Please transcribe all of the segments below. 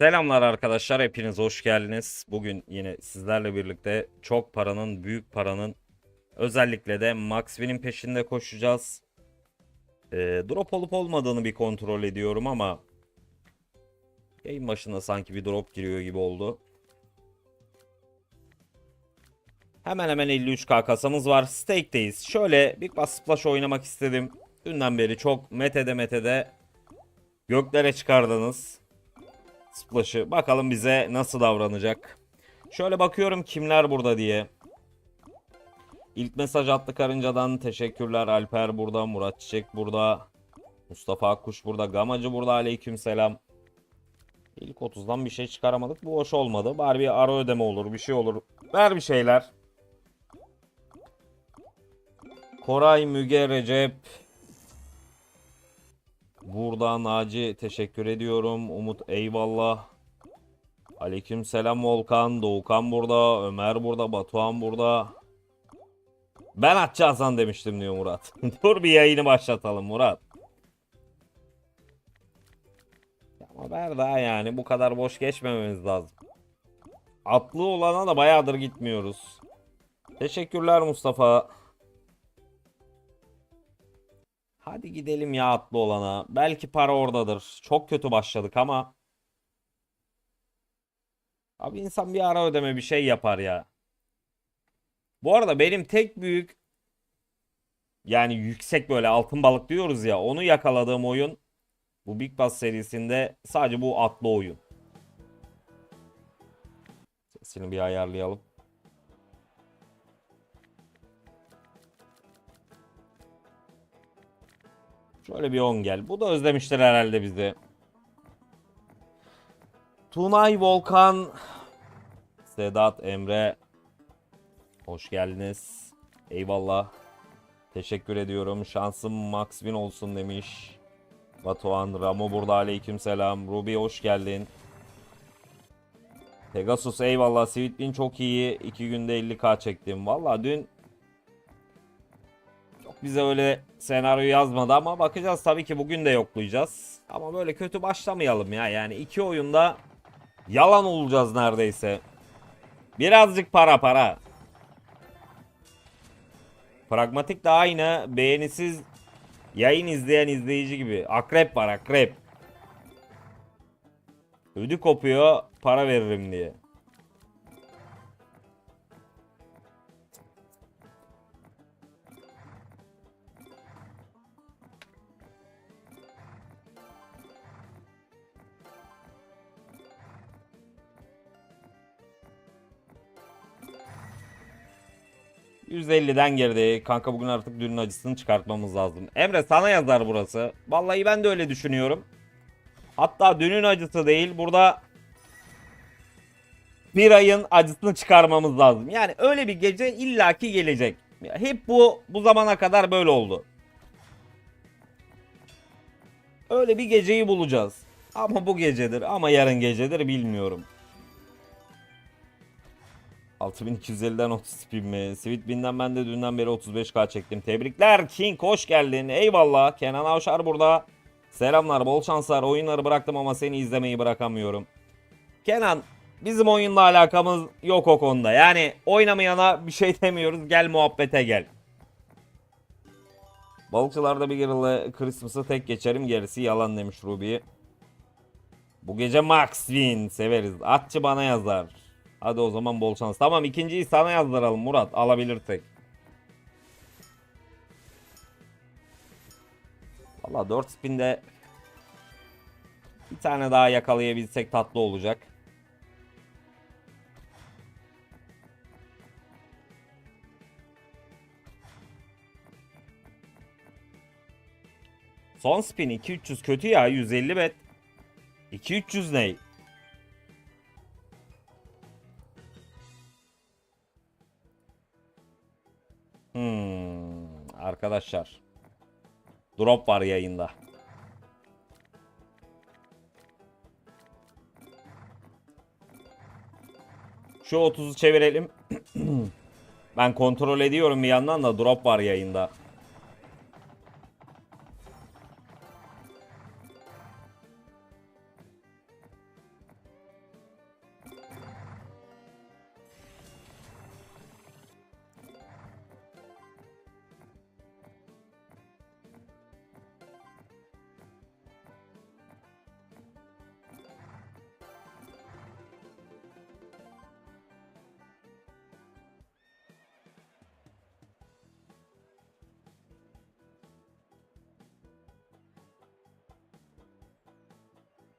Selamlar arkadaşlar, hepiniz hoş geldiniz. Bugün yine sizlerle birlikte çok paranın, büyük paranın, özellikle de Max Win'in peşinde koşacağız. Ee, drop olup olmadığını bir kontrol ediyorum ama yayın başında sanki bir drop giriyor gibi oldu. Hemen hemen 53k kasamız var. Stake'deyiz. Şöyle Big Bass Splash oynamak istedim. Dünden beri çok metede metede göklere çıkardınız. Splash'ı. Bakalım bize nasıl davranacak. Şöyle bakıyorum kimler burada diye. İlk mesaj attı karıncadan. Teşekkürler. Alper burada. Murat Çiçek burada. Mustafa Akkuş burada. Gamacı burada. Aleyküm selam. İlk 30'dan bir şey çıkaramadık. Bu hoş olmadı. Bari bir ara ödeme olur. Bir şey olur. Ver bir şeyler. Koray, Müge, Recep. Burada Naci teşekkür ediyorum. Umut eyvallah. Aleyküm selam Volkan. Doğukan burada. Ömer burada. Batuhan burada. Ben Hasan demiştim diyor Murat. Dur bir yayını başlatalım Murat. Ama ver daha yani bu kadar boş geçmememiz lazım. Atlı olana da bayağıdır gitmiyoruz. Teşekkürler Mustafa. Hadi gidelim ya atlı olana. Belki para oradadır. Çok kötü başladık ama. Abi insan bir ara ödeme bir şey yapar ya. Bu arada benim tek büyük yani yüksek böyle altın balık diyoruz ya onu yakaladığım oyun bu Big Bass serisinde sadece bu atlı oyun. Sesini bir ayarlayalım. Şöyle bir 10 gel. Bu da özlemiştir herhalde bizi. Tunay Volkan Sedat Emre Hoş geldiniz. Eyvallah. Teşekkür ediyorum. Şansım Max Win olsun demiş. Batuhan Ramo burada aleyküm selam. Ruby hoş geldin. Pegasus eyvallah. Sweetbin çok iyi. 2 günde 50k çektim. Valla dün bize öyle senaryo yazmadı ama bakacağız tabii ki bugün de yoklayacağız. Ama böyle kötü başlamayalım ya. Yani iki oyunda yalan olacağız neredeyse. Birazcık para para. Pragmatik de aynı. Beğenisiz yayın izleyen izleyici gibi. Akrep var akrep. Ödü kopuyor para veririm diye. %50'den geride. Kanka bugün artık dünün acısını çıkartmamız lazım. Emre sana yazar burası. Vallahi ben de öyle düşünüyorum. Hatta dünün acısı değil. Burada bir ayın acısını çıkarmamız lazım. Yani öyle bir gece illaki gelecek. Hep bu bu zamana kadar böyle oldu. Öyle bir geceyi bulacağız. Ama bu gecedir ama yarın gecedir bilmiyorum. 6250'den 30 spin mi? Sweetbin'den ben de dünden beri 35k çektim. Tebrikler King hoş geldin. Eyvallah. Kenan Avşar burada. Selamlar bol şanslar. Oyunları bıraktım ama seni izlemeyi bırakamıyorum. Kenan bizim oyunla alakamız yok o konuda. Yani oynamayana bir şey demiyoruz. Gel muhabbete gel. Balıkçılarda bir yılı Christmas'ı tek geçerim gerisi yalan demiş Ruby. Bu gece Max Win severiz. Atçı bana yazar. Hadi o zaman bol şans. Tamam ikinciyi sana yazdıralım Murat alabilirsek. Valla 4 spinde bir tane daha yakalayabilsek tatlı olacak. Son spin 2-300 kötü ya 150 bet. 2-300 ne? Arkadaşlar. Drop var yayında. Şu 30'u çevirelim. ben kontrol ediyorum bir yandan da drop var yayında.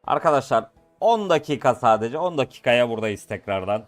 Arkadaşlar 10 dakika sadece 10 dakikaya buradayız tekrardan.